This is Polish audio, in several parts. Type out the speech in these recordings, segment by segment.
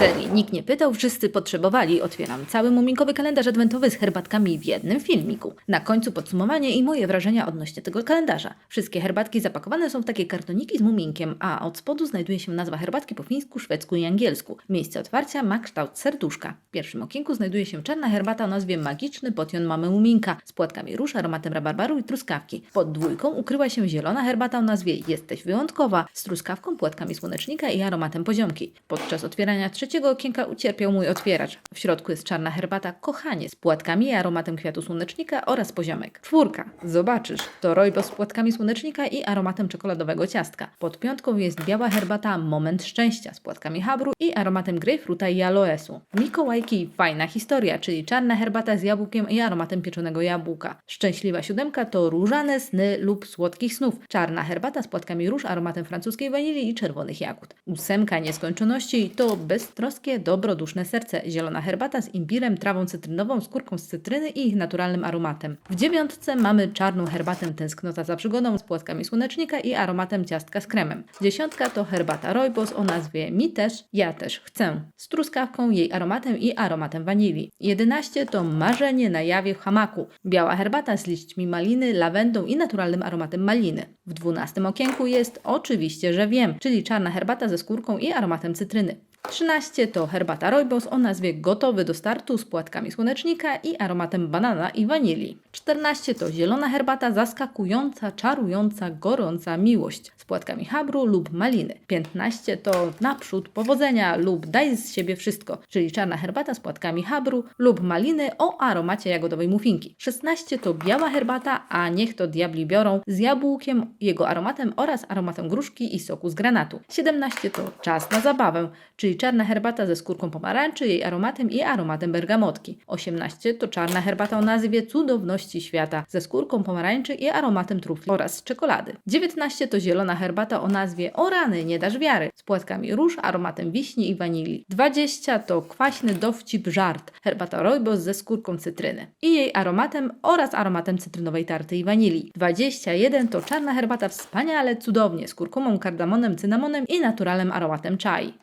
serii Nikt nie pytał, wszyscy potrzebowali. Otwieram cały muminkowy kalendarz adwentowy z herbatkami w jednym filmiku. Na końcu podsumowanie i moje wrażenia odnośnie tego kalendarza. Wszystkie herbatki zapakowane są w takie kartoniki z muminkiem, a od spodu znajduje się nazwa herbatki po fińsku, szwedzku i angielsku. Miejsce otwarcia ma kształt serduszka. W pierwszym okienku znajduje się czarna herbata o nazwie Magiczny Potion Mamy Muminka z płatkami róż, aromatem rabarbaru i truskawki. Pod dwójką ukryła się zielona herbata o nazwie Jesteś wyjątkowa z truskawką, płatkami słonecznika i aromatem poziomki. Podczas otwierania trzeciego okienka ucierpiał mój otwieracz. W środku jest czarna herbata Kochanie z płatkami i aromatem kwiatu słonecznika oraz poziomek. Czwórka. Zobaczysz. To rojbos z płatkami słonecznika i aromatem czekoladowego ciastka. Pod piątką jest biała herbata Moment Szczęścia z płatkami habru i aromatem grejpfruta i aloesu. Mikołajki Fajna Historia, czyli czarna herbata z jabłkiem i aromatem pieczonego jabłka. Szczęśliwa siódemka to różane sny lub słodkich snów. Czarna herbata z płatkami róż, aromatem francuskiej wanilii i czerwonych jagód. Ósemka nieskończoności to beztroskie, dobroduszne serce. Zielona herbata z imbirem, trawą cytrynową, skórką z cytryny i ich naturalnym aromatem. W dziewiątce mamy czarną herbatę tęsknota za przygodą z płatkami słonecznika i aromatem ciastka z kremem. Dziesiątka to herbata rojbos o nazwie Mi też, ja też chcę. Z truskawką, jej aromatem i aromatem wanilii. 11 to marzenie na jawie w hamaku. Biała herbata z liśćmi maliny, lawendą i naturalnym aromatem maliny. W 12 okienku jest oczywiście, że wiem, czyli czarna herbata ze skórką i aromatem cytryny. 13 to herbata rojbos o nazwie gotowy do startu z płatkami słonecznika i aromatem banana i wanilii. 14 to zielona herbata zaskakująca, czarująca, gorąca miłość z płatkami habru lub maliny. 15 to naprzód powodzenia lub daj z siebie wszystko, czyli czarna herbata z płatkami habru lub maliny o aromacie jagodowej muffinki. 16 to biała herbata, a niech to diabli biorą z jabłkiem, jego aromatem oraz aromatem gruszki i soku z granatu. 17 to czas na zabawę, czyli czarna herbata ze skórką pomarańczy, jej aromatem i aromatem bergamotki. 18 to czarna herbata o nazwie Cudowności Świata ze skórką pomarańczy i aromatem trufli oraz czekolady. 19 to zielona herbata o nazwie O rany, nie dasz wiary z płatkami róż, aromatem wiśni i wanilii. 20 to kwaśny dowcip żart, herbata rojbos ze skórką cytryny i jej aromatem oraz aromatem cytrynowej tarty i wanilii. 21 to czarna herbata wspaniale cudownie z kurkumą, kardamonem, cynamonem i naturalnym aromatem czai.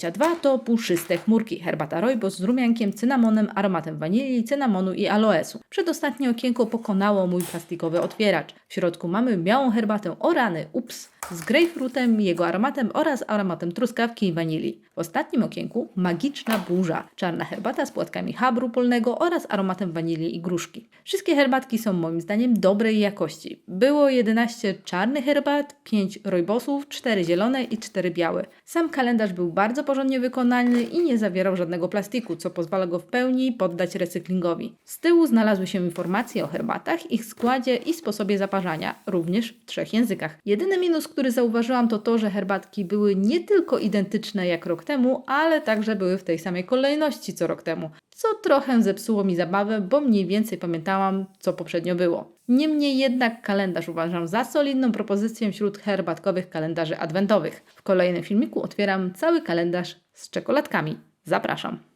22 to puszyste chmurki, herbata rojbos z rumiankiem, cynamonem, aromatem wanilii, cynamonu i aloesu. Przedostatnie okienko pokonało mój plastikowy otwieracz. W środku mamy białą herbatę orany, ups, z grejpfrutem, jego aromatem oraz aromatem truskawki i wanilii. W ostatnim okienku magiczna burza, czarna herbata z płatkami habru polnego oraz aromatem wanilii i gruszki. Wszystkie herbatki są moim zdaniem dobrej jakości. Było 11 czarnych herbat, 5 rojbosów, 4 zielone i 4 białe. Sam kalendarz był bardzo porządnie wykonany i nie zawierał żadnego plastiku, co pozwala go w pełni poddać recyklingowi. Z tyłu znalazły się informacje o herbatach, ich składzie i sposobie zaparzania, również w trzech językach. Jedyny minus, który zauważyłam, to to, że herbatki były nie tylko identyczne jak rok temu, ale także były w tej samej kolejności co rok temu, co trochę zepsuło mi zabawę, bo mniej więcej pamiętałam, co poprzednio było. Niemniej jednak kalendarz uważam za solidną propozycję wśród herbatkowych kalendarzy adwentowych. W kolejnym filmiku otwieram cały kalendarz z czekoladkami. Zapraszam.